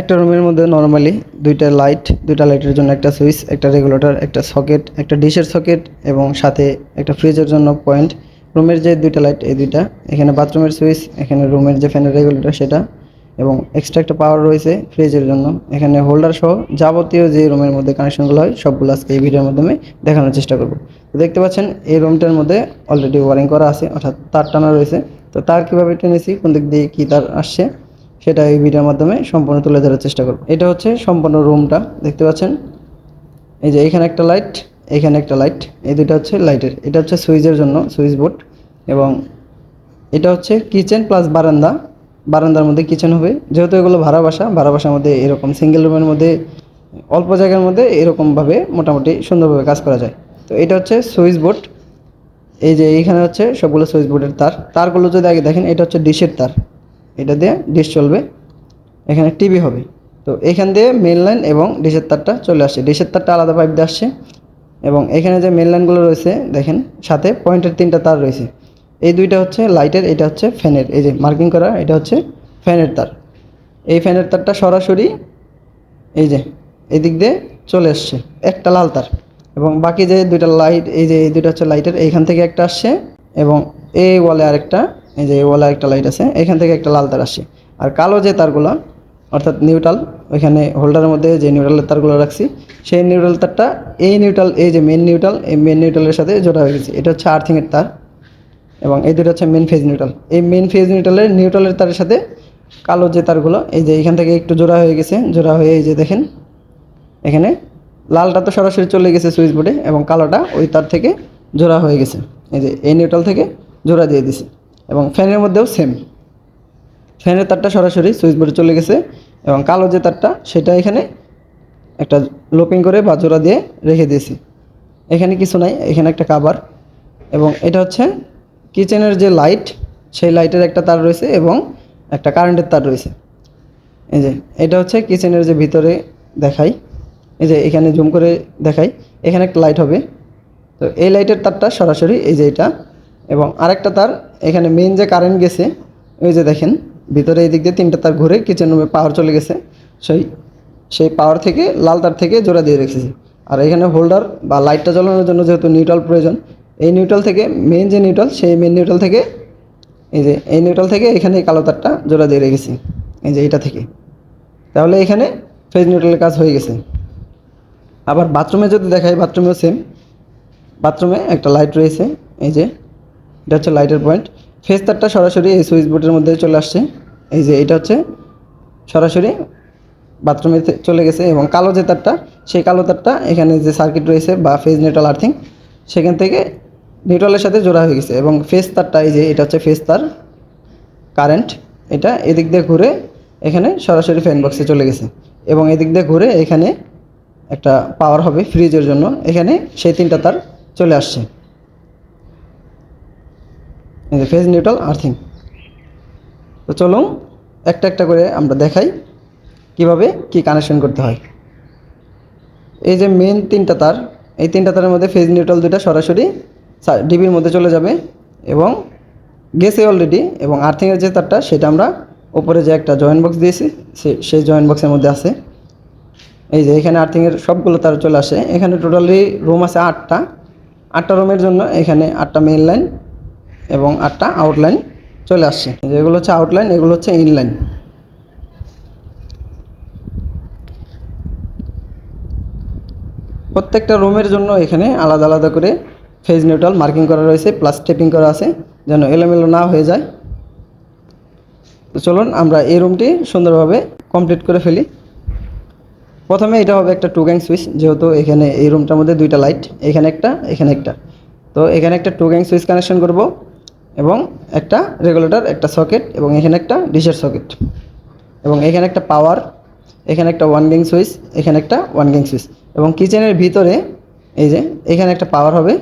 একটা রুমের মধ্যে নর্মালি দুইটা লাইট দুইটা লাইটের জন্য একটা সুইচ একটা রেগুলেটর একটা সকেট একটা ডিশের সকেট এবং সাথে একটা ফ্রিজের জন্য পয়েন্ট রুমের যে দুইটা লাইট এই দুইটা। এখানে বাথরুমের সুইচ এখানে রুমের যে ফ্যানের রেগুলেটর সেটা। এবং এক্সট্রা একটা পাওয়ার রয়েছে ফ্রিজের জন্য। এখানে হোল্ডার সহ যাবতীয় যে রুমের মধ্যে কানেকশনগুলো হয়, সবগুলো আজকে এই ভিডিওর মাধ্যমে দেখানোর চেষ্টা করব। তো দেখতে পাচ্ছেন, এই রুমটার মধ্যে অলরেডি ওয়ারিং করা আছে, অর্থাৎ তার টানা রয়েছে। তো তার কীভাবে টেনেছি, কোন দিক দিয়ে কী তার আসছে সেটা এই ভিডিওর মাধ্যমে সম্পূর্ণ তুলে ধরার চেষ্টা করব। এটা হচ্ছে সম্পূর্ণ রুমটা, দেখতে পাচ্ছেন? এই যে এখানে একটা লাইট, এখানে একটা লাইট, এই দুটো হচ্ছে লাইটের। এটা হচ্ছে সুইচের জন্য, সুইচ বোর্ড। এবং এটা হচ্ছে কিচেন প্লাস বারান্দা। বারান্দার মধ্যে কিচেন হবে। যেহেতু এগুলো ভাড়া বাসা, ভাড়া বাসার মধ্যে এরকম সিঙ্গেল রুমের মধ্যে, অল্প জায়গার মধ্যে এরকমভাবে মোটামুটি সুন্দরভাবে কাজ করা যায়। তো এটা হচ্ছে সুইচ বোর্ড। এই যে এইখানে হচ্ছে সবগুলো সুইচ বোর্ডের তার। তারগুলো যদি আগে দেখেন, এটা হচ্ছে ডিশের তার। এটা দিয়ে ডিশ চলবে। এখানে টিভি হবে। তো এখান দিয়ে মেন লাইন এবং ডিশের তারটা চলে আসছে। ডিশের তারটা আলাদা পাইপ দিয়ে আসছে এবং এখানে যে মেন লাইনগুলো রয়েছে, দেখেন, সাথে পয়েন্টের তিনটা তার রয়েছে। এই দুইটা হচ্ছে লাইটের এটা হচ্ছে ফ্যানের এই যে মার্কিং করা, এটা হচ্ছে ফ্যানের তার। এই ফ্যানের তারটা সরাসরি এই যে এই দিক দিয়ে চলে আসছে, একটা লাল তার। এবং বাকি যে দুইটা লাইট এই যে এই দুইটা হচ্ছে লাইটের এইখান থেকে একটা আসছে এবং এই ওয়ালে আরেকটা এই যে এই একটা লাইট আছে, এখান থেকে একটা লাল তার আসছে আর কালো যে তারগুলো, অর্থাৎ নিউট্রাল ওইখানে হোল্ডারের মধ্যে যে নিউট্রালের তারগুলো রাখছি, সেই নিউট্রাল তারটা এই নিউট্রাল এই যে মেন নিউট্রাল এই মেন নিউট্রালের সাথে জোড়া হয়ে গেছে। এটা হচ্ছে আর্থিংয়ের তার এবং এই দুটো হচ্ছে মেন ফেজ নিউট্রাল এই মেন ফেজ নিউট্রালের নিউট্রালের তারের সাথে কালো যে তারগুলো, এই যে এখান থেকে একটু জোড়া হয়ে গেছে, জোড়া হয়ে এই যে দেখেন, এখানে লালটা তো সরাসরি চলে গেছে সুইচ বোর্ডে এবং কালোটা ওই তার থেকে জোড়া হয়ে গেছে। এই যে এই নিউট্রাল থেকে জোড়া দিয়ে দিছে। এবং ফ্যানের মধ্যেও সেম ফ্যানের তারটা সরাসরি সুইচ বোর্ডে চলে গেছে এবং কালো যে তারটা, সেটা এখানে একটা লোপিং করে বা জোড়া দিয়ে রেখে দিয়েছি। এখানে কিছু নাই, এখানে একটা কাবার এবং এটা হচ্ছে কিচেনের যে লাইট সেই লাইটের একটা তার রয়েছে এবং একটা কারেন্টের তার রয়েছে। এই যে, এটা হচ্ছে কিচেনের যে ভিতরে দেখাই। এই যে, এখানে জুম করে দেখাই। এখানে একটা লাইট হবে। তো এই লাইটের তারটা সরাসরি, এই যে এটা এবং আরেকটা তার, এখানে মেইন যে কারেন্ট গেছে, ওই যে দেখেন, ভিতরে এই দিক দিয়ে তিনটা তার ঘুরে কিচেন রুমে পাওয়ার চলে গেছে। সেই সেই পাওয়ার থেকে লাল তার থেকে জোড়া দিয়ে রেখেছি। আর এখানে হোল্ডার বা লাইটটা জ্বালানোর জন্য যেহেতু নিউট্রাল প্রয়োজন, এই নিউট্রাল থেকে মেইন যে নিউট্রাল সেই মেইন নিউট্রাল থেকে এই যে, এই নিউট্রাল থেকে এখানে কালো তারটা জোড়া দিয়ে রেখেছি। এই যে এটা থেকে। তাহলে এখানে ফেজ নিউট্রালের কাজ হয়ে গেছে। আবার বাথরুমে যদি দেখাই বাথরুমেও সেম বাথরুমে একটা লাইট রয়েছে, এই যে এটা হচ্ছে লাইটের পয়েন্ট ফেস তারটা সরাসরি এই সুইচ বোর্ডের মধ্যে চলে আসছে। এই যে এটা হচ্ছে সরাসরি বাথরুমে চলে গেছে এবং কালো যে তারটা, সেই কালো তারটা এখানে যে সার্কিট রয়েছে বা ফেজ নিউট্রাল আর্থিং সেখান থেকে নিউট্রালের সাথে জোড়া হয়ে গেছে এবং ফেস তারটা এই যে এটা হচ্ছে ফেস তার কারেন্ট এটা এদিক দিয়ে ঘুরে এখানে সরাসরি ফ্যান বক্সে চলে গেছে এবং এদিক দিয়ে ঘুরে এখানে একটা পাওয়ার হবে ফ্রিজের জন্য। এখানে সেই তিনটা তার চলে আসছে। ফেজ নিউট্রাল আর্থিং তো চলুন, একটা একটা করে আমরা দেখাই কীভাবে কি কানেকশন করতে হয়। এই যে মেন তিনটা তার, এই তিনটা তারের মধ্যে ফেজ নিউট্রাল দুটা সরাসরি ডিবির মধ্যে চলে যাবে এবং গেছে অলরেডি এবং আর্থিংয়ের যে তারটা, সেটা আমরা উপরে যে একটা জয়েন্ট বক্স দিয়েছি সেই জয়েন্ট বক্সের মধ্যে আছে। এই যে এখানে আর্থিংয়ের সবগুলো তার চলে আসে। এখানে টোটালি রুম আছে আটটা। আটটা রুমের জন্য এখানে আটটা মেইন লাইন এবং আটটা আউটলাইন চলে আসছে। যেগুলো হচ্ছে আউটলাইন এগুলো হচ্ছে ইনলাইন প্রত্যেকটা রুমের জন্য এখানে আলাদা আলাদা করে ফেজ নিউট্রাল মার্কিং করা রয়েছে প্লাস টেপিং করা আছে, যেন এলোমেলো না হয়ে যায়। তো চলুন আমরা এই রুমটি সুন্দরভাবে কমপ্লিট করে ফেলি। প্রথমে এটা হবে একটা টু গ্যাং সুইচ যেহেতু এখানে এই রুমটার মধ্যে দুইটা লাইট এখানে একটা এখানে একটা। তো এখানে একটা টু গ্যাং সুইচ কানেকশন করব। এবং একটা রেগুলেটর একটা সকেট এবং এখানে একটা ডিশের সকেট এবং এখানে একটা পাওয়ার এখানে একটা ওয়ান গ্যাং সুইচ এখানে একটা ওয়ান গ্যাং সুইচ এবং কিচেনের ভিতরে এই যে এখানে একটা পাওয়ার হবে,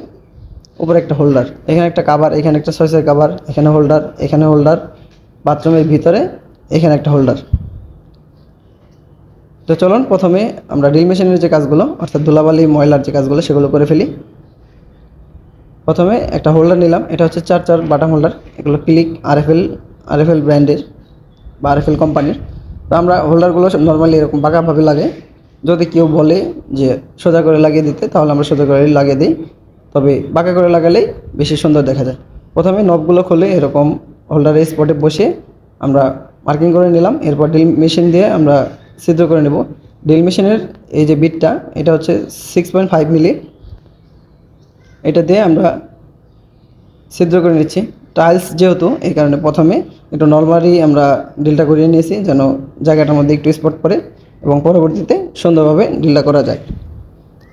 উপরে একটা হোল্ডার এখানে একটা কাভার এখানে একটা সয়েসের কাভার এখানে হোল্ডার এখানে হোল্ডার বাথরুমের ভিতরে এখানে একটা হোল্ডার তো চলুন প্রথমে আমরা ড্রিল মেশিনের যে কাজগুলো, অর্থাৎ ধুলাবালি, ময়লার যে কাজগুলো, সেগুলো করে ফেলি। প্রথমে একটা হোল্ডার নিলাম, এটা হচ্ছে চার চার বাটাম হোল্ডার এগুলো ক্লিক আরএফএল আরএফএল ব্র্যান্ডের বা আরএফএল কোম্পানির তো আমরা হোল্ডারগুলো নর্মালি এরকম বাঁকাভাবে লাগে। যদি কেউ বলে যে সোজা করে লাগিয়ে দিতে, তাহলে আমরা সোজা করে লাগিয়ে দিই। তবে বাঁকা করে লাগালেই বেশি সুন্দর দেখা যায়। প্রথমে নবগুলো খুলে এরকম হোল্ডারের স্পটে বসে আমরা মার্কিং করে নিলাম। এরপর ড্রিল মেশিন দিয়ে আমরা ছিদ্র করে নেব। ড্রিল মেশিনের এই যে বিটটা এটা হচ্ছে সিক্স পয়েন্ট ফাইভ মিলি এটা দিয়ে আমরা ছিদ্র করে নিচ্ছি। টাইলস যেহেতু, এই কারণে প্রথমে একটু নর্মালি আমরা ড্রিলটা করিয়ে নিয়েছি, যেন জায়গাটার মধ্যে একটু স্পট পড়ে এবং পরবর্তীতে সুন্দরভাবে ড্রিলটা করা যায়।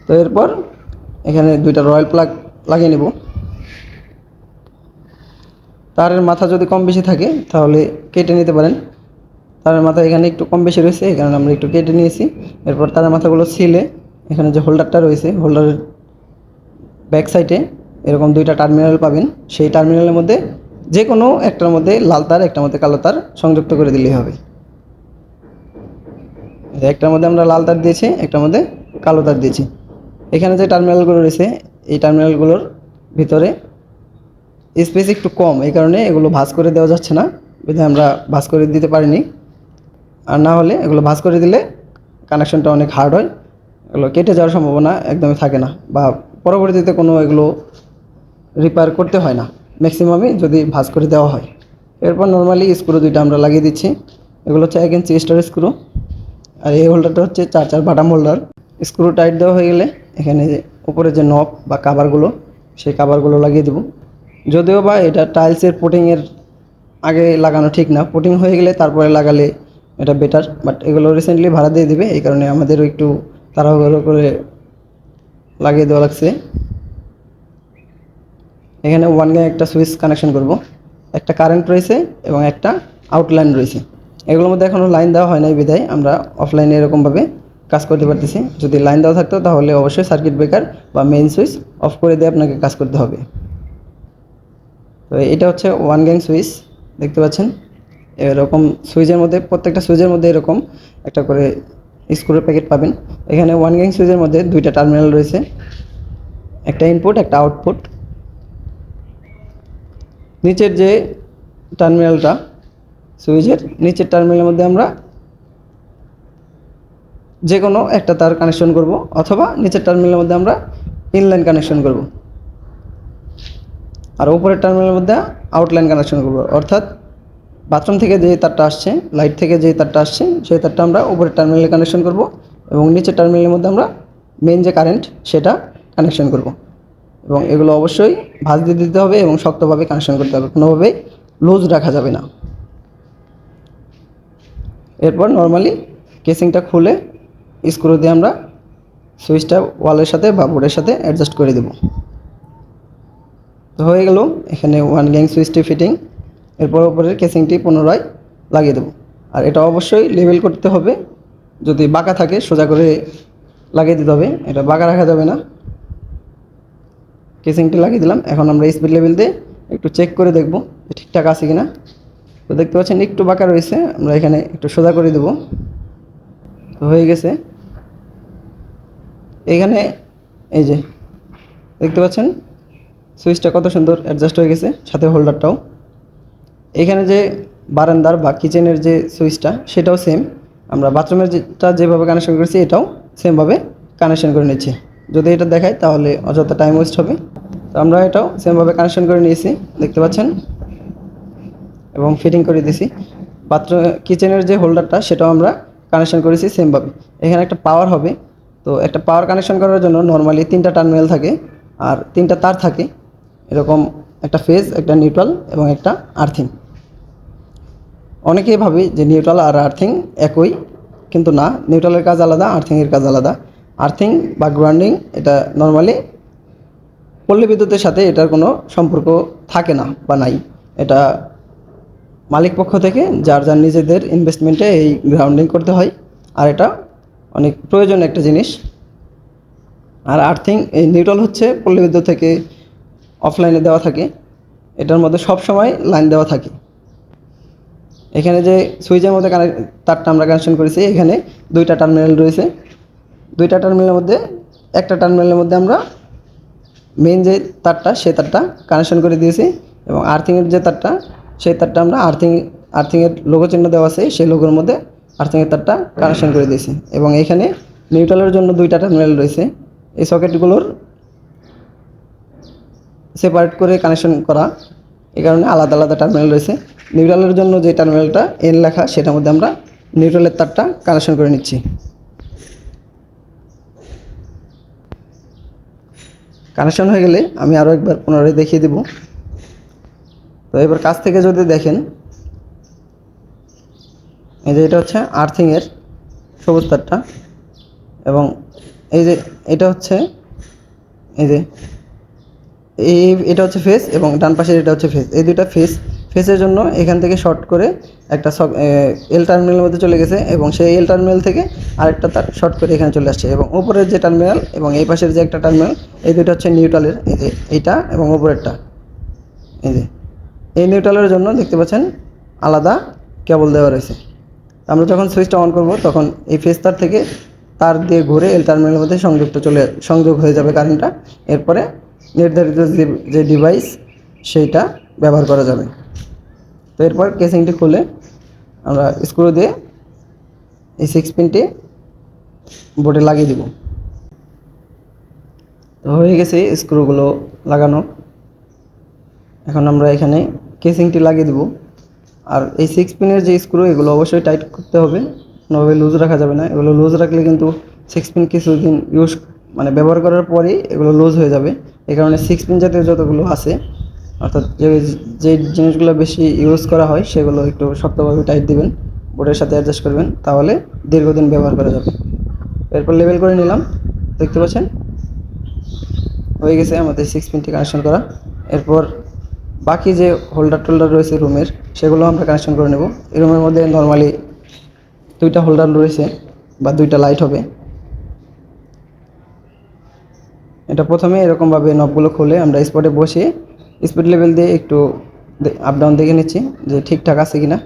তো এরপর এখানে দুইটা রয়্যাল প্লাগ লাগিয়ে নেব। তারের মাথা যদি কম বেশি থাকে, তাহলে কেটে নিতে পারেন। তারের মাথা এখানে একটু কম বেশি রয়েছে কারণে আমরা একটু কেটে নিয়েছি। এরপর তারের মাথাগুলো ছিলে, এখানে যে হোল্ডারটা রয়েছে হোল্ডারের ব্যাক সাইডে এরকম দুইটা টার্মিনাল পাবেন। সেই টার্মিনালের মধ্যে যে কোনো একটার মধ্যে লাল তার, একটার মধ্যে কালো তার সংযুক্ত করে দিলেই হবে। একটার মধ্যে আমরা লাল তার দিয়েছি, একটার মধ্যে কালো তার দিয়েছি। এখানে যে টার্মিনালগুলো রয়েছে, এই টার্মিনালগুলোর ভিতরে স্পেস একটু কম, এই কারণে এগুলো ভাঁজ করে দেওয়া যাচ্ছে না। বিধায় আমরা ভাঁজ করে দিতে পারিনি। আর না হলে এগুলো ভাঁজ করে দিলে কানেকশনটা অনেক হার্ড হয়। এগুলো কেটে যাওয়ার সম্ভাবনা একদমই থাকে না বা পরবর্তীতে কোনো এগুলো রিপেয়ার করতে হয় না। ম্যাক্সিমামই যদি ভাঁজ করে দেওয়া হয়। এরপর নর্মালি স্ক্রু দুইটা আমরা লাগিয়ে দিচ্ছি। এগুলো হচ্ছে এক ইঞ্চি স্টার স্ক্রু আর এই হোল্ডারটা হচ্ছে চার চার বাটাম হোল্ডার স্ক্রু টাইট দেওয়া হয়ে গেলে এখানে যে উপরে যে নব বা কাভারগুলো সেই কাভারগুলো লাগিয়ে দেবো। যদিও বা এটা টাইলসের পোটিংয়ের আগে লাগানো ঠিক না। পুটিং হয়ে গেলে তারপরে লাগালে এটা বেটার বাট এগুলো রিসেন্টলি ভাড়া দিয়ে দিবে। এই কারণে আমাদেরও একটু তাড়াহুড়ো করে লাগিয়ে দেওয়া লাগছে। এখানে ওয়ান গায়ে একটা সুইচ কানেকশন করব। একটা কারেন্ট রয়েছে এবং একটা আউটলাইন রয়েছে। এগুলোর মধ্যে এখনও লাইন দেওয়া হয় নাই বিধায় আমরা অফলাইনে এরকমভাবে কাজ করতে পারতেছি। যদি লাইন দেওয়া থাকতো তাহলে অবশ্যই সার্কিট ব্রেকার বা মেইন সুইচ অফ করে দিয়ে আপনাকে কাজ করতে হবে। তো এটা হচ্ছে ওয়ান গ্যাং সুইচ দেখতে পাচ্ছেন? এরকম সুইচের মধ্যে, প্রত্যেকটা সুইচের মধ্যে এরকম একটা করে স্ক্রুর প্যাকেট পাবেন। এখানে ওয়ান গ্যাং সুইচের মধ্যে দুইটা টার্মিনাল রয়েছে। একটা ইনপুট একটা আউটপুট নিচের যে টার্মিনালটা সুইচের, নিচের টার্মিনালের মধ্যে আমরা যে কোনো একটা তার কানেকশন করব, অথবা নিচের টার্মিনালের মধ্যে আমরা ইনলাইন কানেকশন করব। আর উপরের টার্মিনালের মধ্যে আউটলাইন কানেকশন করব, অর্থাৎ বাথরুম থেকে যে তারটা আসছে, লাইট থেকে যে তারটা আসছে, সেই তারটা আমরা উপরের টার্মিনালে কানেকশন করব এবং নিচের টার্মিনালের মধ্যে আমরা মেন যে কারেন্ট সেটা কানেকশন করব। এবং এগুলো অবশ্যই ভাঁজ দিয়ে দিতে হবে এবং শক্তভাবে কানেকশন করতে হবে, কোনোভাবেই লুজ রাখা যাবে না। এরপর নর্মালি কেসিংটা খুলে স্ক্রু দিয়ে আমরা সুইচটা ওয়ালের সাথে বা বোর্ডের সাথে অ্যাডজাস্ট করে দেব। তো হয়ে গেল, এখানে ওয়ান গ্যাং সুইচটি ফিটিং এরপর ওপরের কেসিংটি পুনরায় লাগিয়ে দেবো। আর এটা অবশ্যই লেভেল করতে হবে। যদি বাঁকা থাকে, সোজা করে লাগিয়ে দিতে হবে। এটা বাঁকা রাখা যাবে না। কেসিংটি লাগিয়ে দিলাম। এখন আমরা স্পিড লেভেল দিয়ে একটু চেক করে দেখব ঠিকঠাক আছে কি না তো দেখতে পাচ্ছেন, একটু বাঁকা রয়েছে। আমরা এখানে একটু সোজা করে দেব। তো হয়ে গেছে। এখানে এই যে, দেখতে পাচ্ছেন? সুইচটা কত সুন্দর অ্যাডজাস্ট হয়ে গেছে। সাথে হোল্ডারটাও এখানে যে বারান্দার বা কিচেনের যে সুইচটা সেটাও সেম আমরা বাথরুমের যেটা যেভাবে কানেকশন করেছি, এটাও সেমভাবে কানেকশন করে নিচ্ছি। যদি এটা দেখাই, তাহলে অযথা টাইম ওয়েস্ট হবে। তো আমরা এটাও সেমভাবে কানেকশন করে নিয়েছি, দেখতে পাচ্ছেন? এবং ফিটিং করে দিয়েছি। বাথরুম কিচেনের যে হোল্ডারটা সেটাও আমরা কানেকশন করেছি সেমভাবে এখানে একটা পাওয়ার হবে। তো একটা পাওয়ার কানেকশন করার জন্য নর্মালি তিনটা টার্মিনাল থাকে, আর তিনটা তার থাকে। এরকম একটা ফেজ একটা নিউট্রাল এবং একটা আর্থিং অনেকেই ভাবে যে নিউট্রাল আর আর্থিং একই, কিন্তু না নিউট্রালের কাজ আলাদা আর্থিংয়ের কাজ আলাদা। আর্থিং বা গ্রাউন্ডিং এটা নর্মালি পল্লী বিদ্যুতের সাথে এটার কোনো সম্পর্ক থাকে না বা নাই। এটা মালিক পক্ষ থেকে যার যার নিজেদের ইনভেস্টমেন্টে এই গ্রাউন্ডিং করতে হয়, আর এটা অনেক প্রয়োজন একটা জিনিস। আর আর্থিং এই নিউট্রাল হচ্ছে পল্লী বিদ্যুৎ থেকে অফলাইনে দেওয়া থাকে, এটার মধ্যে সব সময় লাইন দেওয়া থাকে। এখানে যে সুইচের মধ্যে কানেক্ট তারটা আমরা কানেকশন করেছি, এখানে দুইটা টার্মিনাল রয়েছে। দুইটা টার্মিনালের মধ্যে, একটা টার্মিনালের মধ্যে আমরা মেন যে তারটা, সে তারটা কানেকশন করে দিয়েছি এবং আর্থিংয়ের যে তারটা সেই তারটা আমরা আর্থিং আর্থিংয়ের লোগো চিহ্ন দেওয়া আছে, সেই লোগোর মধ্যে আর্থিংয়ের তারটা কানেকশন করে দিয়েছি। এবং এখানে নিউট্রালের জন্য দুইটা টার্মিনাল রয়েছে। এই সকেটগুলোর সেপারেট করে কানেকশন করা। এই কারণে আলাদা আলাদা টার্মিনাল রয়েছে। নিউট্রালের জন্য যে টার্মিনালটা এন লেখা, সেটার মধ্যে আমরা নিউট্রালের তারটা কানেকশন করে নিচ্ছি। কানেকশন হয়ে গেলে আমি আরও একবার পুনরায় দেখিয়ে দেব। তো এবার কাছ থেকে যদি দেখেন, এই যে এটা হচ্ছে আর্থিংয়ের সবুজ তারটা। এবং এই যে এটা হচ্ছে, এই যে এই এটা হচ্ছে ফেস এবং ডান পাশের এটা হচ্ছে ফেস এই দুটা ফেস ফেসের জন্য এখান থেকে শর্ট করে একটা এল টার্মিনালের মধ্যে চলে গেছে এবং সেই এল টার্মিনাল থেকে আরেকটা তার শর্ট করে এখানে চলে আসছে এবং ওপরের যে টার্মিনাল এবং এই পাশের যে একটা টার্মিনাল এই দুইটা হচ্ছে নিউট্রালের এই যে এইটা এবং ওপরেরটা এই যে, এই নিউট্রালের জন্য দেখতে পাচ্ছেন আলাদা কেবল দেওয়া রয়েছে। আমরা যখন সুইচটা অন করব, তখন এই ফেস তার থেকে তার দিয়ে ঘুরে এল টার্মিনালের মধ্যে সংযুক্ত চলে সংযোগ হয়ে যাবে কারেন্টটা এরপরে নির্ধারিত যে ডিভাইস সেইটা ব্যবহার করা যাবে। তো এরপর কেসিংটি খুলে আমরা স্ক্রু দিয়ে এই সিক্স পিনটি বোর্ডে লাগিয়ে দিব। তো হয়ে গেছে স্ক্রুগুলো লাগানো। এখন আমরা এখানে কেসিংটি লাগিয়ে দেব। আর এই সিক্স পিনের যে স্ক্রু এগুলো অবশ্যই টাইট করতে হবে নভাবে লুজ রাখা যাবে না। এগুলো লুজ রাখলে কিন্তু সিক্স পিন কিছুদিন ইউজ মানে ব্যবহার করার পরেই এগুলো লুজ হয়ে যাবে। এই কারণে সিক্স পিন জাতীয় যতগুলো আছে, অর্থাৎ যে যে জিনিসগুলো বেশি ইউজ করা হয়, সেগুলো একটু শক্তভাবে টাইট দিবেন বোর্ডের সাথে অ্যাডজাস্ট করবেন, তাহলে দীর্ঘদিন ব্যবহার করা যাবে। এরপর লেভেল করে নিলাম, দেখতে পাচ্ছেন? হয়ে গেছে আমাদের সিক্স পিনটি কানেকশন করা। এরপর বাকি যে হোল্ডার টোল্ডার রয়েছে রুমের, সেগুলো আমরা কানেকশন করে নেব। এই রুমের মধ্যে নর্মালি দুইটা হোল্ডার রয়েছে বা দুইটা লাইট হবে। এটা প্রথমে এরকমভাবে নবগুলো খুলে আমরা স্পটে বসে স্পিড লেভেল দিয়ে একটু আপ ডাউন দেখে নিচ্ছি যে ঠিকঠাক আছে কিনা।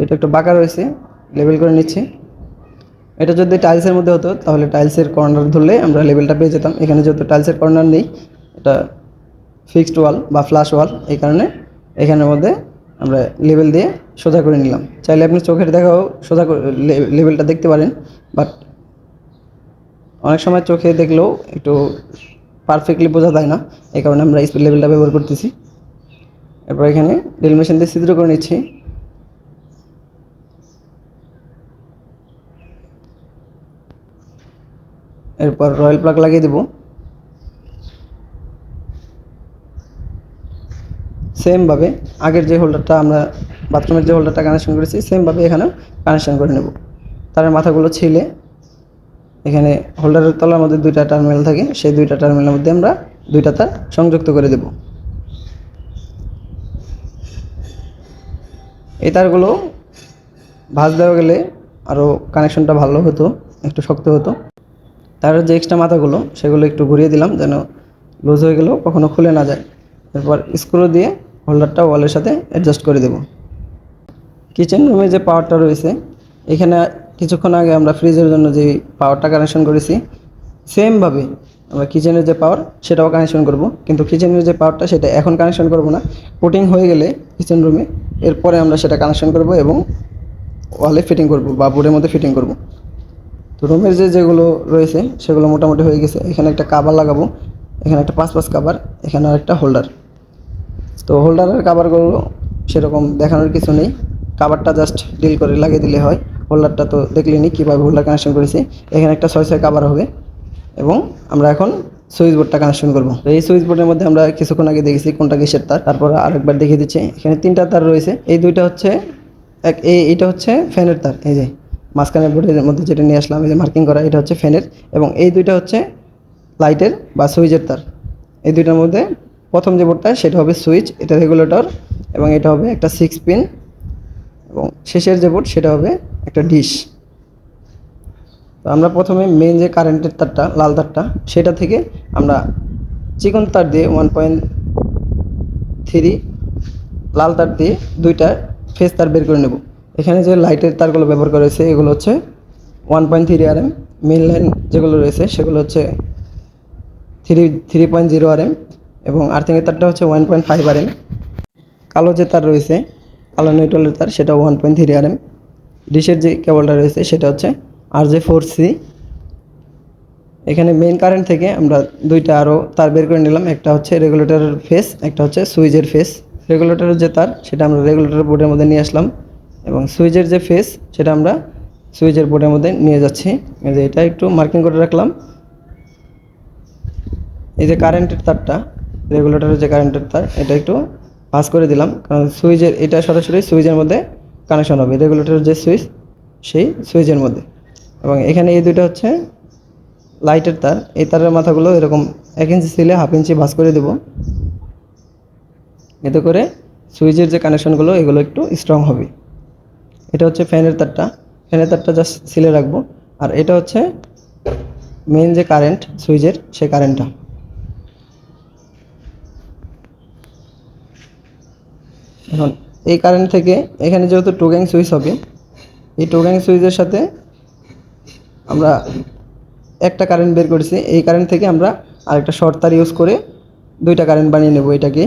এটা একটু বাঁকা রয়েছে লেভেল করে নিচ্ছি। এটা যদি টাইলসের মধ্যে হতো, তাহলে টাইলসের কর্নার ধরলে আমরা লেভেলটা পেয়ে যেতাম। এখানে যেহেতু টাইলসের কর্নার নেই, এটা ফিক্সড ওয়াল বা ফ্লাশ ওয়াল এই কারণে এখানের মধ্যে আমরা লেভেল দিয়ে সোজা করে নিলাম। চাইলে আপনি চোখের দেখাও সোজা লেভেলটা দেখতে পারেন বাট অনেক সময় চোখে দেখলেও একটু পারফেক্টলি বোঝা যায় না। এই কারণে আমরা স্পিড লেভেলটা ব্যবহার করতেছি। এরপর এখানে ড্রিল মেশিন দিয়ে ছিদ্র করে নিচ্ছি। এরপর রয়্যাল প্লাগ লাগিয়ে দেবো। সেমভাবে আগের যে হোল্ডারটা আমরা বাথরুমের যে হোল্ডারটা কানেকশন করেছি সেমভাবে এখানেও কানেকশন করে নেব। তার মাথাগুলো ছিলে। এখানে হোল্ডারের তলার মধ্যে দুইটা টার্মিনাল থাকে, সেই দুইটা টার্মিনালের মধ্যে আমরা দুইটা তার সংযুক্ত করে দেব। এই তারগুলো ভাঁজ দেওয়া গেলে আরও কানেকশনটা ভালো হতো, একটু শক্ত হতো। তার যে এক্সট্রা মাথাগুলো, সেগুলো একটু ঘুরিয়ে দিলাম যেন লুজ হয়ে গেলেও কখনো খুলে না যায়। এরপর স্ক্রু দিয়ে হোল্ডারটা ওয়ালের সাথে অ্যাডজাস্ট করে দেব। কিচেন রুমে যে পাওয়ারটা রয়েছে, এখানে কিছুক্ষণ আগে আমরা ফ্রিজের জন্য যে পাওয়ারটা কানেকশন করেছি সেমভাবে আমরা কিচেনের যে পাওয়ার সেটাও কানেকশন করব। কিন্তু কিচেনের যে পাওয়ারটা সেটা এখন কানেকশন করব না। পুটিং হয়ে গেলে কিচেন রুমে এরপরে আমরা সেটা কানেকশন করব এবং ওয়ালে ফিটিং করব বা বোর্ডের মধ্যে ফিটিং করব। তো রুমের যে যেগুলো রয়েছে, সেগুলো মোটামুটি হয়ে গেছে। এখানে একটা কাবার লাগাবো, এখানে একটা পাঁচ পাঁচ কাবার এখানে আর একটা হোল্ডার তো হোল্ডারের কাভারগুলো সেরকম দেখানোর কিছু নেই। কাভারটা জাস্ট ডিল করে লাগিয়ে দিলে হয়। হোল্ডারটা তো দেখলেনি কীভাবে হোল্ডার কানেকশন করেছি। এখানে একটা ছয় ছয় কাভার হবে এবং আমরা এখন সুইচ বোর্ডটা কানেকশন করব। তো এই সুইচ বোর্ডের মধ্যে আমরা কিছুক্ষণ আগে দেখেছি কোনটা কিসের তার। তারপর আরেকবার দেখিয়ে দিচ্ছি, এখানে তিনটা তার রয়েছে। এই দুইটা হচ্ছে এক, এই, এইটা হচ্ছে ফ্যানের তার, এই যে মাঝখানের বোর্ডের মধ্যে যেটা নিয়ে আসলাম, এই যে মার্কিং করা, এটা হচ্ছে ফ্যানের এবং এই দুইটা হচ্ছে লাইটের বা সুইচের তার। এই দুইটার মধ্যে প্রথম যে বোর্ডটা সেটা হবে সুইচ এটা রেগুলেটর এবং এটা হবে একটা সিক্স পিন এবং শেষের যে বোর্ড সেটা হবে একটা ডিশ তো আমরা প্রথমে মেন যে কারেন্টের তারটা, লাল তারটা, সেটা থেকে আমরা চিকন তার দিয়ে ওয়ান পয়েন্ট থ্রি লাল তার দিয়ে দুইটা ফেস তার বের করে নেব। এখানে যে লাইটের তারগুলো ব্যবহার করা হয়েছে, এগুলো হচ্ছে one point three R M main line যেগুলো রয়েছে, সেগুলো হচ্ছে three three point zero R M এবং আর্থিংয়ের তারটা হচ্ছে one point five R M কালো যে তার রয়েছে কালো নিউট্রালের তার সেটা one point three R M ডিশের যে কেবলটা রয়েছে, সেটা হচ্ছে আর জে ফোর সি এখানে মেইন কারেন্ট থেকে আমরা দুইটা আরও তার বের করে নিলাম। একটা হচ্ছে রেগুলেটরের ফেস একটা হচ্ছে সুইচের ফেস রেগুলেটরের যে তার, সেটা আমরা রেগুলেটর বোর্ডের মধ্যে নিয়ে আসলাম এবং সুইচের যে ফেস সেটা আমরা সুইচের বোর্ডের মধ্যে নিয়ে যাচ্ছি। যে এটা একটু মার্কিং করে রাখলাম। এই যে কারেন্টের তারটা রেগুলেটরের যে কারেন্টের তার, এটা একটু পাস করে দিলাম। কারণ সুইচের, এটা সরাসরি সুইচের মধ্যে কানেকশন হবে। রেগুলেটর যে সুইচ, সেই সুইচের মধ্যে। এবং এখানে এই দুইটা হচ্ছে লাইটের তার। এই তারের মাথাগুলো এরকম এক ইঞ্চি সিলে হাফ ইঞ্চি ভাঁজ করে দেব। এতে করে সুইচের যে কানেকশনগুলো এগুলো একটু স্ট্রং হবে। এটা হচ্ছে ফ্যানের তারটা। ফ্যানের তারটা জাস্ট সিলে রাখব। আর এটা হচ্ছে মেন যে কারেন্ট সুইচের, সেই কারেন্টটা এখন এই কারেন্ট থেকে এখানে যেহেতু টোগ্যাং সুইচ হবে, এই টোগ্যাং সুইচের সাথে আমরা একটা কারেন্ট বের করেছি। এই কারেন্ট থেকে আমরা আরেকটা শর্ট তার ইউজ করে দুইটা কারেন্ট বানিয়ে নেব এটাকে।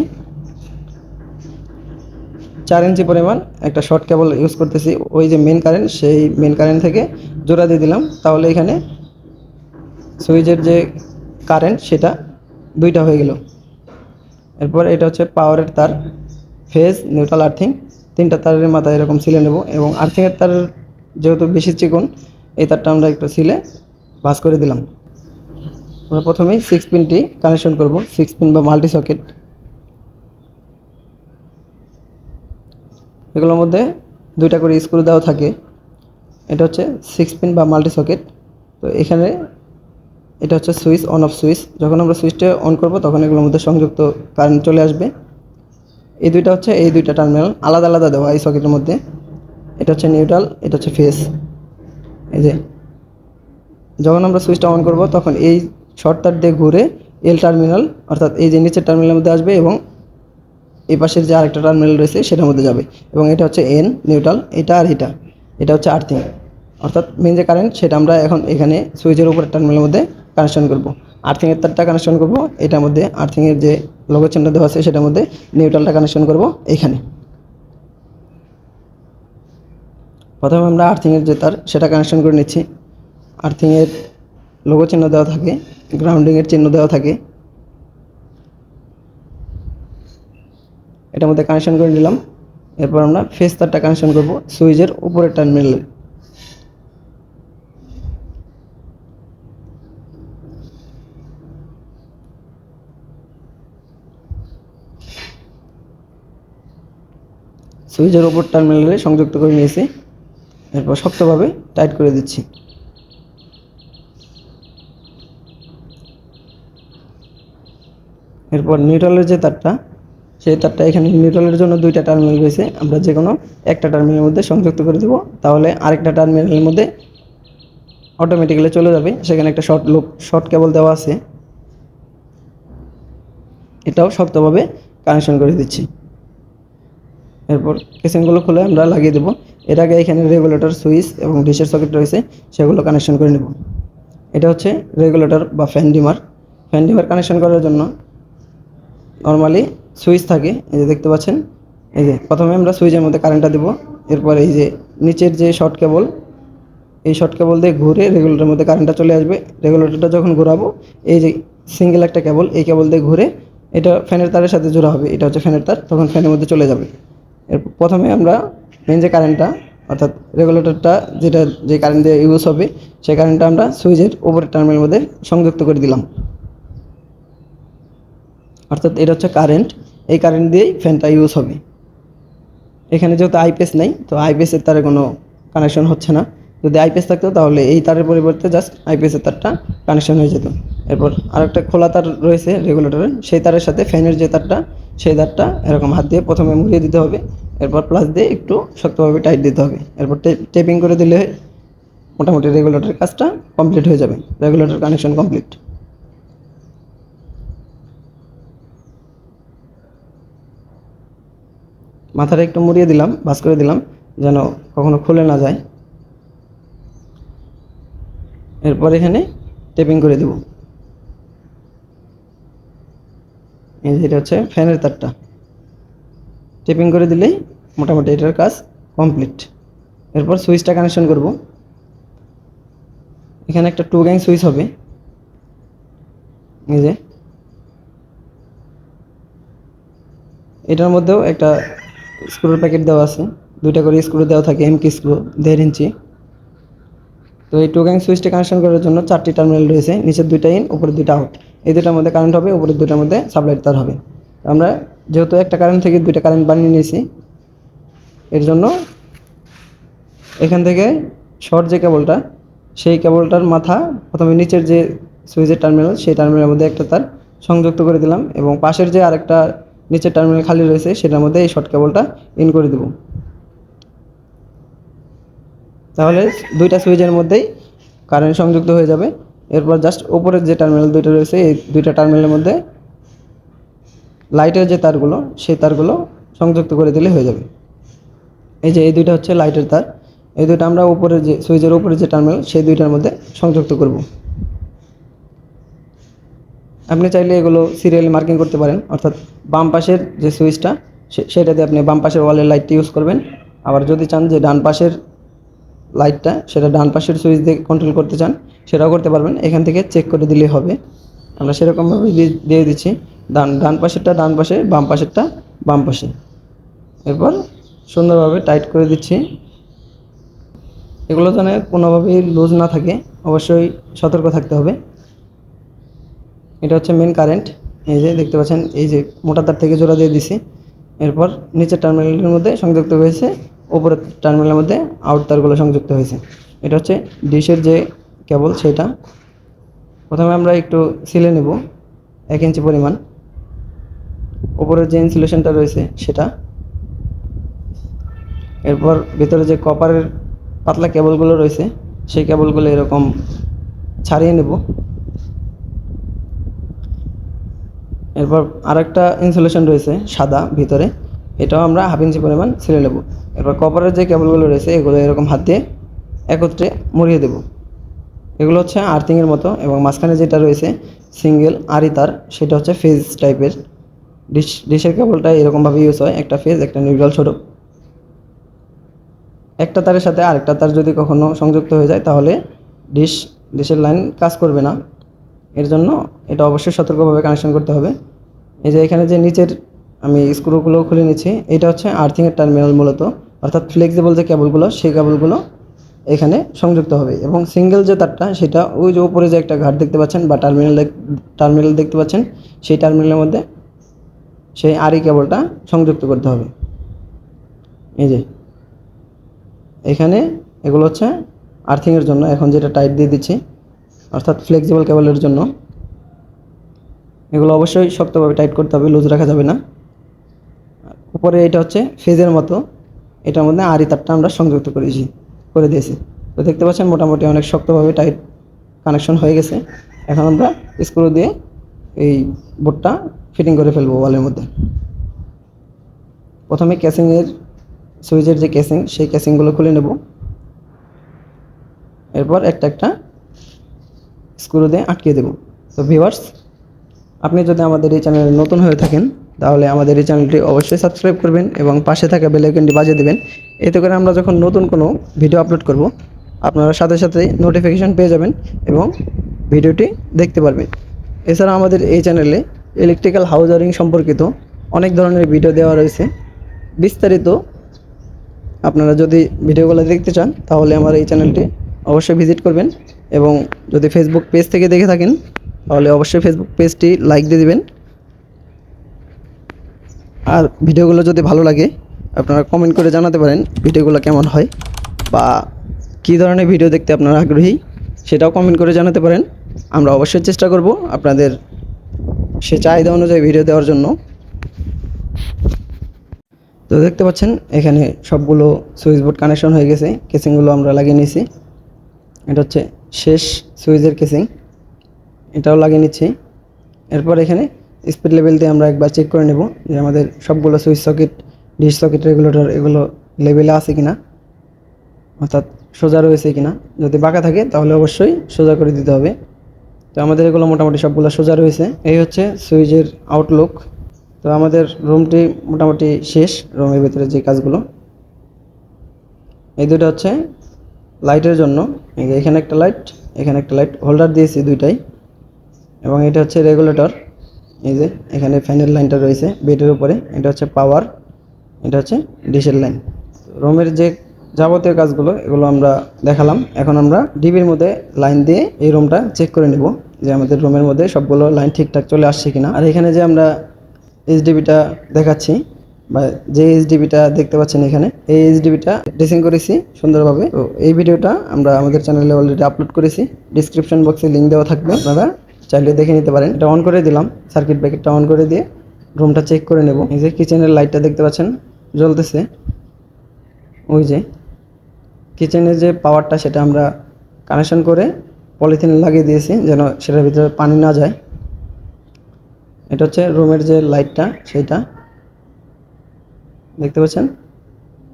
চার ইঞ্চি পরিমাণ একটা শর্ট কেবল ইউজ করতেছি। ওই যে মেন কারেন্ট সেই মেন কারেন্ট থেকে জোড়া দিয়ে দিলাম। তাহলে এখানে সুইচের যে কারেন্ট সেটা দুইটা হয়ে গেল। এরপর এটা হচ্ছে পাওয়ারের তার। ফেজ নিউট্রাল আর্থিং তিনটা তারের মাথায় এরকম সিলে নেব এবং আর্থিংয়ের তার যেহেতু বেশি চিকন, এই তারটা আমরা একটু সিলে ভাস করে দিলাম। আমরা প্রথমেই সিক্স পিনটি কানেকশন করব সিক্স পিন বা মাল্টি সকেট এগুলোর মধ্যে দুইটা করে স্ক্রু দেওয়া থাকে। এটা হচ্ছে সিক্স পিন বা মাল্টি সকেট তো এখানে এটা হচ্ছে সুইচ অন অফ সুইচ যখন আমরা সুইচটা অন করব, তখন এগুলোর মধ্যে সংযুক্ত কারেন্ট চলে আসবে। এই দুইটা হচ্ছে, এই দুইটা টার্মিনাল আলাদা আলাদা দেওয়া এই সকেটের মধ্যে। এটা হচ্ছে নিউট্রাল এটা হচ্ছে ফেস এই যে, যখন আমরা সুইচটা অন করব, তখন এই শর্ট তার দিয়ে ঘুরে এল টার্মিনাল অর্থাৎ এই যে নিচের টার্মিনালের মধ্যে আসবে এবং এই পাশের যে আরেকটা টার্মিনাল রয়েছে, সেটার মধ্যে যাবে। এবং এটা হচ্ছে এন নিউট্রাল এটা আর এটা। এটা হচ্ছে আর্থিং অর্থাৎ মেন যে কারেন্ট সেটা আমরা এখন এখানে সুইচের উপরের টার্মিনালের মধ্যে কানেকশন করব। আর্থিংয়ের তারটা কানেকশন করব। এটার মধ্যে আর্থিংয়ের যে চিহ্ন দেওয়া আছে, সেটার মধ্যে নিউট্রালটা কানেকশন করব এখানে। প্রথমে আমরা আর্থিংয়ের যে তার, সেটা কানেকশন করে নিচ্ছি। আর্থিংয়ের লোগো চিহ্ন দেওয়া থাকে গ্রাউন্ডিংয়ের চিহ্ন দেওয়া থাকে। এটার মধ্যে কানেকশন করে নিলাম। এরপর আমরা ফেস তারটা কানেকশন করব, সুইচের উপরের টার্মিনালে সুইচের ওপর টার্মিনালে সংযুক্ত করে নিয়েছি। এরপর শক্তভাবে টাইট করে দিচ্ছি। এরপর নিউট্রালের যে তারটা, সেই তারটা এখানে নিউট্রালের জন্য দুইটা টার্মিনাল রয়েছে। আমরা যে কোনো একটা টার্মিনালের মধ্যে সংযুক্ত করে দেবো। তাহলে আরেকটা টার্মিনালের মধ্যে অটোমেটিক্যালি চলে যাবে। সেখানে একটা শর্ট লুপ শর্ট কেবল দেওয়া আছে। এটাও শক্তভাবে কানেকশন করে দিচ্ছি। এরপর কেসিংগুলো খুলে আমরা লাগিয়ে দেবো। এর আগে এখানে রেগুলেটর সুইচ এবং ডিশের সকেট রয়েছে, সেগুলো কানেকশন করে নেব। এটা হচ্ছে রেগুলেটর বা fan dimmer fan dimmer connection করার জন্য নর্মালি সুইচ থাকে, এই যে দেখতে পাচ্ছেন। এই যে প্রথমে আমরা সুইচের মধ্যে কারেন্টটা দেবো, এরপর এই যে নিচের যে শর্ট কেবল এই শর্ট কেবল দিয়ে ঘুরে রেগুলেটরের মধ্যে কারেন্টটা চলে আসবে। রেগুলেটরটা যখন ঘোরাবো, এই যে সিঙ্গেল একটা কেবল এই কেবল দিয়ে ঘুরে এটা ফ্যানের তারের সাথে জোড়া হবে, এটা হচ্ছে ফ্যানের তার, তখন ফ্যানের মধ্যে চলে যাবে। এর প্রথমে আমরা মেন যে কারেন্টটা অর্থাৎ রেগুলেটরটা যেটা যে কারেন্ট দিয়ে ইউজ হবে, সেই কারেন্টটা আমরা সুইচের উপরের টার্মিনালের মধ্যে সংযুক্ত করে দিলাম। অর্থাৎ এটা হচ্ছে কারেন্ট এই কারেন্ট দিয়েই ফ্যানটা ইউজ হবে। এখানে যেহেতু আইপিএস নেই, তো আইপিএসের তারে কোনো কানেকশন হচ্ছে না। যদি আইপিএস থাকতো, তাহলে এই তারের পরিবর্তে জাস্ট আইপিএসের তারটা কানেকশন হয়ে যেত। এরপর আরেকটা খোলা তার রয়েছে রেগুলেটরের সেই তারের সাথে ফ্যানের যে তারটা, সেই তারটা এরকম হাত দিয়ে প্রথমে মুড়িয়ে দিতে হবে, এরপর প্লাস দিয়ে একটু শক্তভাবে টাইট দিতে হবে। এরপর টেপিং করে দিলে মোটামুটি রেগুলেটরের কাজটা কমপ্লিট হয়ে যাবে রেগুলেটর কানেকশন কমপ্লিট মাথাটা একটু মুড়িয়ে দিলাম, বাস করে দিলাম, যেন কখনো খুলে না যায়। এরপর এখানে টেপিং করে দেব। এই যে এটা হচ্ছে ফ্যানের তারটা। টেপিং করে দিলেই মোটামুটি এটার কাজ কমপ্লিট এরপর সুইচটা কানেকশন করব। এখানে একটা টু গ্যাং সুইচ হবে। এই যে। এটার মধ্যেও একটা স্ক্রুর প্যাকেট দেওয়া আছে। দুইটা করে স্ক্রু দেওয়া থাকে এমকি স্ক্রু দেড় ইঞ্চি। তো এই টু গ্যাং সুইচটা কানেকশন করার জন্য চারটি টার্মিনাল রয়েছে। নিচের দুইটা ইন উপরে দুইটা আউট এই দুটার মধ্যে কারেন্ট হবে, উপরের দুটার মধ্যে সাপ্লাই তার হবে। আমরা যেহেতু একটা কারেন্ট থেকে দুইটা কারেন্ট বানিয়ে নিয়েছি, এর জন্য এখান থেকে শর্ট যে কেবলটা, সেই কেবলটার মাথা প্রথমে নিচের যে সুইচের টার্মিনাল সেই টার্মিনালের মধ্যে একটা তার সংযুক্ত করে দিলাম এবং পাশের যে আরেকটা নিচের টার্মিনাল খালি রয়েছে, সেটার মধ্যে এই শর্ট কেবলটা ইন করে দেব। তাহলে দুইটা সুইচের মধ্যেই কারেন্ট সংযুক্ত হয়ে যাবে। এরপর জাস্ট উপরের যে টার্মিনাল দুইটা রয়েছে, এই দুইটা টার্মিনালের মধ্যে লাইটের যে তারগুলো, সেই তারগুলো সংযুক্ত করে দিলে হয়ে যাবে। এই যে এই দুইটা হচ্ছে লাইটের তার। এই দুইটা আমরা উপরে যে, সুইচের উপরে যে টার্মিনাল সেই দুইটার মধ্যে সংযুক্ত করব। আপনি চাইলে এগুলো সিরিয়ালি মার্কিং করতে পারেন, অর্থাৎ বাম পাশের যে সুইচটা সেটাতে আপনি বাম পাশের ওয়ালের লাইটটি ইউজ করবেন। আবার যদি চান যে ডান পাশের লাইটটা সেটা ডান পাশের সুইচ দিয়ে কন্ট্রোল করতে চান সেটাও করতে পারবেন। এখান থেকে চেক করে দিলেই হবে। আমরা সেরকমভাবে দিয়ে- দিয়ে দিচ্ছি। ডান ডান পাশেরটা ডান পাশে, বাম পাশেরটা বাম পাশে। এরপর সুন্দরভাবে টাইট করে দিচ্ছি। এগুলো যেন কোনোভাবেই লুজ না থাকে, অবশ্যই সতর্ক থাকতে হবে। এটা হচ্ছে মেন কারেন্ট এই যে দেখতে পাচ্ছেন, এই যে মোটা তার থেকে জোড়া দিয়ে দিছি। এরপর নিচের টার্মিনালের মধ্যে সংযুক্ত হয়েছে ওপরের টার্মিনালের মধ্যে আউট তারগুলো সংযুক্ত হয়েছে। এটা হচ্ছে ডিশের যে কেবল সেটা। প্রথমে আমরা একটু সিলে নেব, এক ইঞ্চি পরিমাণ। উপরের যে ইনসুলেশনটা রয়েছে সেটা। এরপর ভিতরে যে কপারের পাতলা কেবলগুলো রয়েছে, সেই কেবলগুলো এরকম ছাড়িয়ে নেব। এরপর আরেকটা ইনসুলেশন রয়েছে সাদা ভিতরে, এটাও আমরা হাফ ইঞ্চি পরিমাণ ছেড়ে নেব। এরপর কপারের যে কেবলগুলো রয়েছে, এগুলো এরকম হাত দিয়ে একত্রে মুড়িয়ে দেব। এগুলো হচ্ছে আর্থিংয়ের মতো এবং মাঝখানে যেটা রয়েছে সিঙ্গেল আরি তার, সেটা হচ্ছে ফেজ টাইপের ডিশ ডিশের কেবলটা এরকমভাবে ইউজ হয়, একটা ফেজ একটা নিউট্রাল ছোটো। একটা তারের সাথে আরেকটা তার যদি কখনো সংযুক্ত হয়ে যায়, তাহলে ডিশ ডিশের লাইন কাজ করবে না। এর জন্য এটা অবশ্যই সতর্কভাবে কানেকশন করতে হবে। এই যে এখানে যে নিচের আমি স্ক্রুগুলো খুলে নিচ্ছি, এটা হচ্ছে আর্থিংয়ের টার্মিনাল মূলত। অর্থাৎ ফ্লেক্সিবল যে কেবলগুলো সেই কেবলগুলো এখানে সংযুক্ত হবে এবং সিঙ্গেল যে তারটা, সেটা ওই যে ওপরে যে একটা ঘাট দেখতে পাচ্ছেন বা টার্মিনাল টার্মিনাল দেখতে পাচ্ছেন, সেই টার্মিনালের মধ্যে সেই আরি কেবলটা সংযুক্ত করতে হবে। এই যে, এখানে এগুলো হচ্ছে আর্থিংয়ের জন্য, এখন যেটা টাইট দিয়ে দিচ্ছি, অর্থাৎ ফ্লেক্সিবল কেবলের জন্য, এগুলো অবশ্যই শক্তভাবে টাইট করতে হবে, লুজ রাখা যাবে না। উপরে এটা হচ্ছে ফেজের মতো, এটার মধ্যে আরি তারটা আমরা সংযুক্ত করেছি। করে দিয়েছি। তো দেখতে পাচ্ছেন মোটামুটি অনেক শক্তভাবে টাইট কানেকশন হয়ে গেছে। এখন আমরা স্ক্রু দিয়ে এই বোর্ডটা ফিটিং করে ফেলব ওয়ালের মধ্যে। প্রথমে ক্যাসিংয়ের, সুইচের যে ক্যাসিং, সেই ক্যাসিংগুলো খুলে নেব। এরপর একটা একটা স্ক্রু দিয়ে আটকে দেব। তো ভিউয়ার্স, আপনি যদি আমাদের এই চ্যানেলে নতুন হয়ে থাকেন তাহলে আমাদের এই চ্যানেলটি অবশ্যই সাবস্ক্রাইব করবেন এবং পাশে থাকা বেল আইকনটি বাজিয়ে দেবেন। এতে করে আমরা যখন নতুন কোনো ভিডিও আপলোড করব, আপনারা সাথে সাথে নোটিফিকেশন পেয়ে যাবেন এবং ভিডিওটি দেখতে পারবেন। এছাড়া আমাদের এই চ্যানেলে ইলেকট্রিক্যাল হাউজারিং সম্পর্কিত অনেক ধরনের ভিডিও দেওয়া রয়েছে। বিস্তারিত আপনারা যদি ভিডিওগুলো দেখতে চান, তাহলে আমার এই চ্যানেলটি অবশ্যই ভিজিট করবেন এবং যদি ফেসবুক পেজ থেকে দেখে থাকেন, তাহলে অবশ্যই ফেসবুক পেজটি লাইক দিয়ে দিবেন। আর ভিডিওগুলো যদি ভালো লাগে, আপনারা কমেন্ট করে জানাতে পারেন ভিডিওগুলো কেমন হয় বা কী ধরনের ভিডিও দেখতে আপনারা আগ্রহী, সেটাও কমেন্ট করে জানাতে পারেন। আমরা অবশ্যই চেষ্টা করব আপনাদের সে চাহিদা অনুযায়ী ভিডিও দেওয়ার জন্য। তো দেখতে পাচ্ছেন, এখানে সবগুলো সুইচ বোর্ড কানেকশন হয়ে গেছে কেসিংগুলো আমরা লাগিয়ে নিয়েছি। এটা হচ্ছে শেষ সুইচের কেসিং এটাও লাগিয়ে নিচ্ছি। এরপর এখানে স্পিড লেভেল দিয়ে আমরা একবার চেক করে নেব যে আমাদের সবগুলো switch socket dish socket regulator এগুলো লেভেলে আছে কিনা, অর্থাৎ সোজা রয়েছে কিনা। যদি বাঁকা থাকে, তাহলে অবশ্যই সোজা করে দিতে হবে। তো আমাদের এগুলো মোটামুটি সবগুলো সোজা রয়েছে। এই হচ্ছে সুইচের আউটলুক তো আমাদের রুমটি মোটামুটি শেষ, রুমের ভিতরে যে কাজগুলো। এই দুটো হচ্ছে লাইটের জন্য। এখানে একটা লাইট এখানে একটা লাইট হোল্ডার দিয়েছি দুইটাই। এবং এটা হচ্ছে রেগুলেটর এই যে, এখানে ফ্যানের লাইনটা রয়েছে, বেডের উপরে। এটা হচ্ছে পাওয়ার এটা হচ্ছে ডিশের লাইন রুমের যে যাবতীয় কাজগুলো, এগুলো আমরা দেখালাম। এখন আমরা ডিবির মধ্যে লাইন দিয়ে এই রুমটা চেক করে নেব যে আমাদের রুমের মধ্যে সবগুলো লাইন ঠিকঠাক চলে আসছে কিনা। আর এখানে যে আমরা এইচডিবিটা দেখাচ্ছি, বা যে এইচডিবিটা দেখতে পাচ্ছেন এখানে, এই এইচডিবিটা ড্রেসিং করেছি সুন্দরভাবে। তো এই ভিডিওটা আমরা আমাদের চ্যানেলে অলরেডি আপলোড করেছি। ডিসক্রিপশন বক্সে লিঙ্ক দেওয়া থাকবে। আপনারা চাইলে দেখে নিতে পারেন। এটা অন করে দিলাম। সার্কিট ব্রেকারটা অন করে দিয়ে রুমটা চেক করে নেব। এই যে কিচেনের লাইটটা দেখতে পাচ্ছেন? জ্বলতেছে। ওই যে কিচেনের যে পাওয়ারটা সেটা আমরা কানেকশন করে পলিথিন লাগিয়ে দিয়েছি, যেন সেটার ভিতরে পানি না যায়। এটা হচ্ছে রুমের যে লাইটটা সেইটা। দেখতে পাচ্ছেন?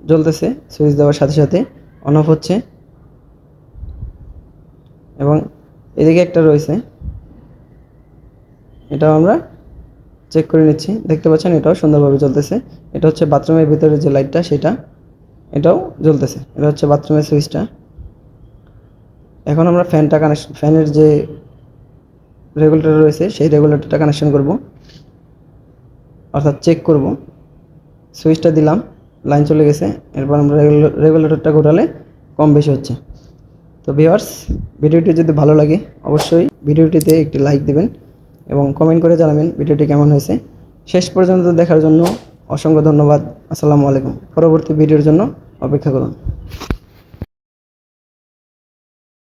জ্বলতেছে সুইচ দেওয়ার সাথে সাথে। অন অফ হচ্ছে। এবং এদিকে একটা রয়েছে। এটাও আমরা চেক করে নিচ্ছি। দেখতে পাচ্ছেন এটাও সুন্দরভাবে জ্বলতেছে এটা হচ্ছে বাথরুমের ভিতরে যে লাইটটা সেটা এটাও জ্বলতেছে। এটা হচ্ছে বাথরুমের সুইচটা এখন আমরা ফ্যানটা কানেকশন ফ্যানের যে রেগুলেটর রয়েছে, সেই রেগুলেটরটা কানেকশন করব। অর্থাৎ চেক করব। সুইচটা দিলাম লাইন চলে গেছে। এরপর আমরা রেগুলেটরটা ঘোরালে কম বেশি হচ্ছে। তো ভিওয়ার্স ভিডিওটি যদি ভালো লাগে, অবশ্যই ভিডিওটিতে একটি লাইক দিবেন। এবং কমেন্ট করে জানাবেন ভিডিওটি কেমন হয়েছে। শেষ পর্যন্ত দেখার জন্য অসংখ্য ধন্যবাদ। আসসালামু আলাইকুম। পরবর্তী ভিডিওর জন্য অপেক্ষা করুন।